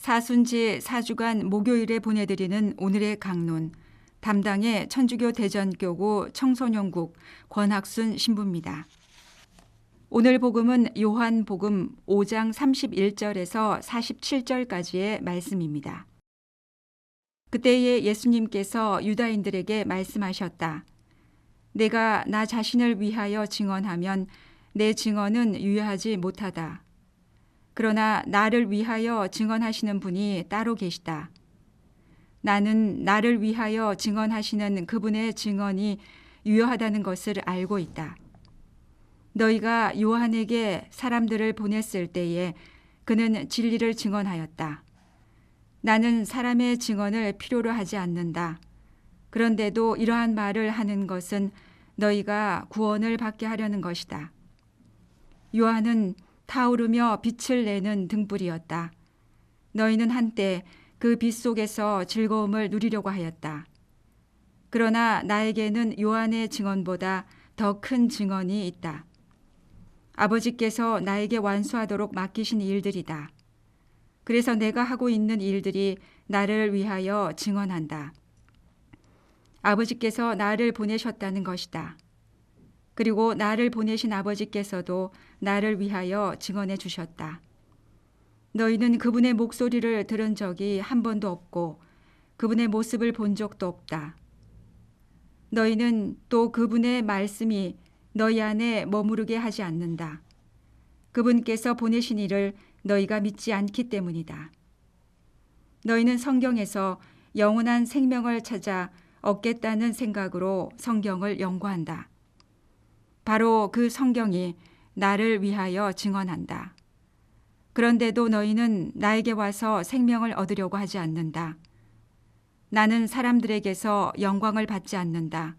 사순지 4주간 목요일에 보내드리는 오늘의 강론 담당의 천주교 대전교구 청소년국 권학순 신부입니다. 오늘 복음은 요한 복음 5장 31절에서 47절까지의 말씀입니다. 그때에 예수님께서 유다인들에게 말씀하셨다. 내가 나 자신을 위하여 증언하면 내 증언은 유효하지 못하다. 그러나 나를 위하여 증언하시는 분이 따로 계시다. 나는 나를 위하여 증언하시는 그분의 증언이 유효하다는 것을 알고 있다. 너희가 요한에게 사람들을 보냈을 때에 그는 진리를 증언하였다. 나는 사람의 증언을 필요로 하지 않는다. 그런데도 이러한 말을 하는 것은 너희가 구원을 받게 하려는 것이다. 요한은 타오르며 빛을 내는 등불이었다. 너희는 한때 그 빛 속에서 즐거움을 누리려고 하였다. 그러나 나에게는 요한의 증언보다 더 큰 증언이 있다. 아버지께서 나에게 완수하도록 맡기신 일들이다. 그래서 내가 하고 있는 일들이 나를 위하여 증언한다. 아버지께서 나를 보내셨다는 것이다. 그리고 나를 보내신 아버지께서도 나를 위하여 증언해 주셨다. 너희는 그분의 목소리를 들은 적이 한 번도 없고 그분의 모습을 본 적도 없다. 너희는 또 그분의 말씀이 너희 안에 머무르게 하지 않는다. 그분께서 보내신 이를 너희가 믿지 않기 때문이다. 너희는 성경에서 영원한 생명을 찾아 얻겠다는 생각으로 성경을 연구한다. 바로 그 성경이 나를 위하여 증언한다. 그런데도 너희는 나에게 와서 생명을 얻으려고 하지 않는다. 나는 사람들에게서 영광을 받지 않는다.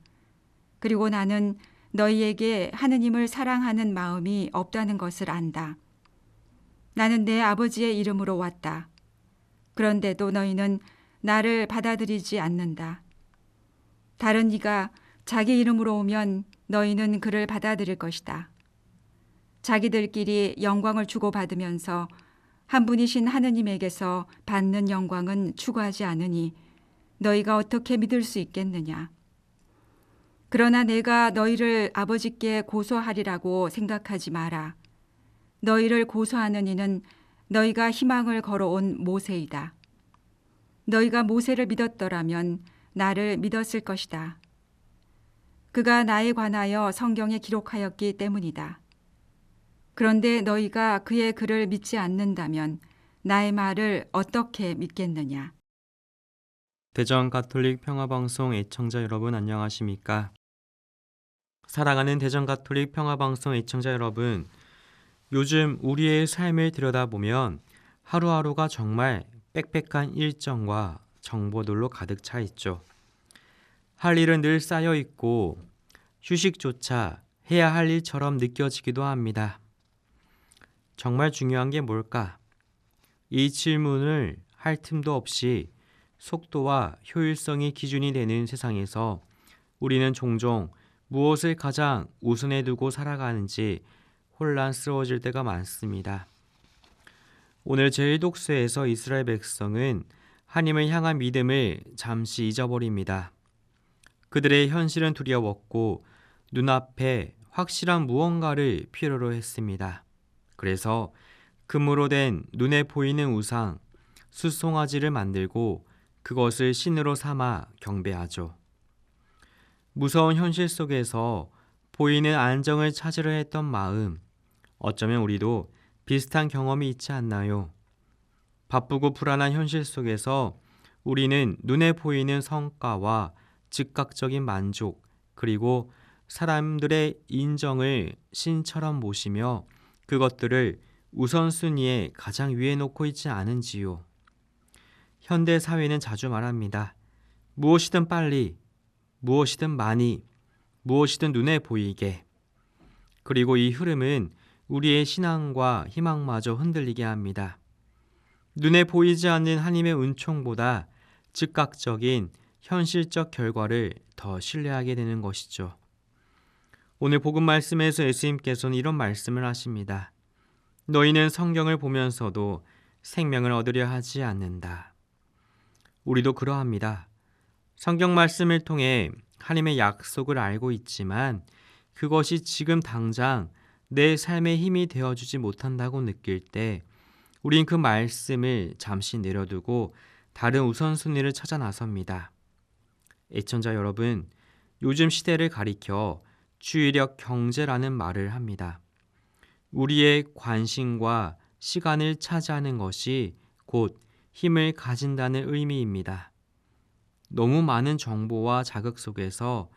그리고 나는 너희에게 하느님을 사랑하는 마음이 없다는 것을 안다. 나는 내 아버지의 이름으로 왔다. 그런데도 너희는 나를 받아들이지 않는다. 다른 이가 자기 이름으로 오면 너희는 그를 받아들일 것이다. 자기들끼리 영광을 주고받으면서 한 분이신 하느님에게서 받는 영광은 추구하지 않으니 너희가 어떻게 믿을 수 있겠느냐. 그러나 내가 너희를 아버지께 고소하리라고 생각하지 마라. 너희를 고소하는 이는 너희가 희망을 걸어온 모세이다. 너희가 모세를 믿었더라면 나를 믿었을 것이다. 그가 나에 관하여 성경에 기록하였기 때문이다. 그런데 너희가 그의 글을 믿지 않는다면 나의 말을 어떻게 믿겠느냐? 대전 가톨릭 평화방송 애청자 여러분 안녕하십니까? 사랑하는 대전 가톨릭 평화방송 애청자 여러분, 요즘 우리의 삶을 들여다보면 하루하루가 정말 빽빽한 일정과 정보들로 가득 차 있죠. 할 일은 늘 쌓여 있고 휴식조차 해야 할 일처럼 느껴지기도 합니다. 정말 중요한 게 뭘까? 이 질문을 할 틈도 없이 속도와 효율성이 기준이 되는 세상에서 우리는 종종 무엇을 가장 우선에 두고 살아가는지 혼란스러워질 때가 많습니다. 오늘 제1독서에서 이스라엘 백성은 하나님을 향한 믿음을 잠시 잊어버립니다. 그들의 현실은 두려웠고 눈앞에 확실한 무언가를 필요로 했습니다. 그래서 금으로 된 눈에 보이는 우상, 숫송아지를 만들고 그것을 신으로 삼아 경배하죠. 무서운 현실 속에서 보이는 안정을 찾으려 했던 마음, 어쩌면 우리도 비슷한 경험이 있지 않나요? 바쁘고 불안한 현실 속에서 우리는 눈에 보이는 성과와 즉각적인 만족, 그리고 사람들의 인정을 신처럼 모시며 그것들을 우선순위에 가장 위에 놓고 있지 않은지요. 현대 사회는 자주 말합니다. 무엇이든 빨리, 무엇이든 많이, 무엇이든 눈에 보이게. 그리고 이 흐름은 우리의 신앙과 희망마저 흔들리게 합니다. 눈에 보이지 않는 하나님의 은총보다 즉각적인 현실적 결과를 더 신뢰하게 되는 것이죠. 오늘 복음 말씀에서 예수님께서는 이런 말씀을 하십니다. 너희는 성경을 보면서도 생명을 얻으려 하지 않는다. 우리도 그러합니다. 성경 말씀을 통해 하나님의 약속을 알고 있지만 그것이 지금 당장 내 삶의 힘이 되어주지 못한다고 느낄 때 우린 그 말씀을 잠시 내려두고 다른 우선순위를 찾아 나섭니다. 애청자 여러분, 요즘 시대를 가리켜 주의력 경제라는 말을 합니다. 우리의 관심과 시간을 차지하는 것이 곧 힘을 가진다는 의미입니다. 너무 많은 정보와 자극 속에서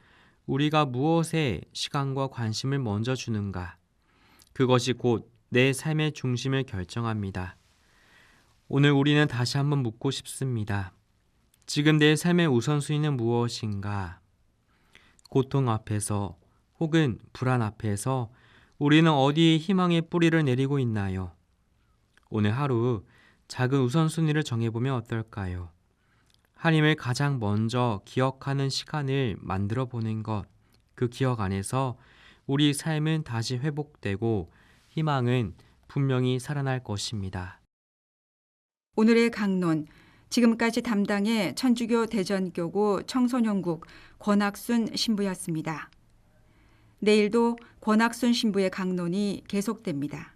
우리가 무엇에 시간과 관심을 먼저 주는가? 그것이 곧 내 삶의 중심을 결정합니다. 오늘 우리는 다시 한번 묻고 싶습니다. 지금 내 삶의 우선순위는 무엇인가? 고통 앞에서 혹은 불안 앞에서 우리는 어디에 희망의 뿌리를 내리고 있나요? 오늘 하루 작은 우선순위를 정해보면 어떨까요? 하나님을 가장 먼저 기억하는 시간을 만들어 보는 것, 그 기억 안에서 우리 삶은 다시 회복되고 희망은 분명히 살아날 것입니다. 오늘의 강론 지금까지 담당의 천주교 대전교구 청소년국 권학순 신부였습니다. 내일도 권학순 신부의 강론이 계속됩니다.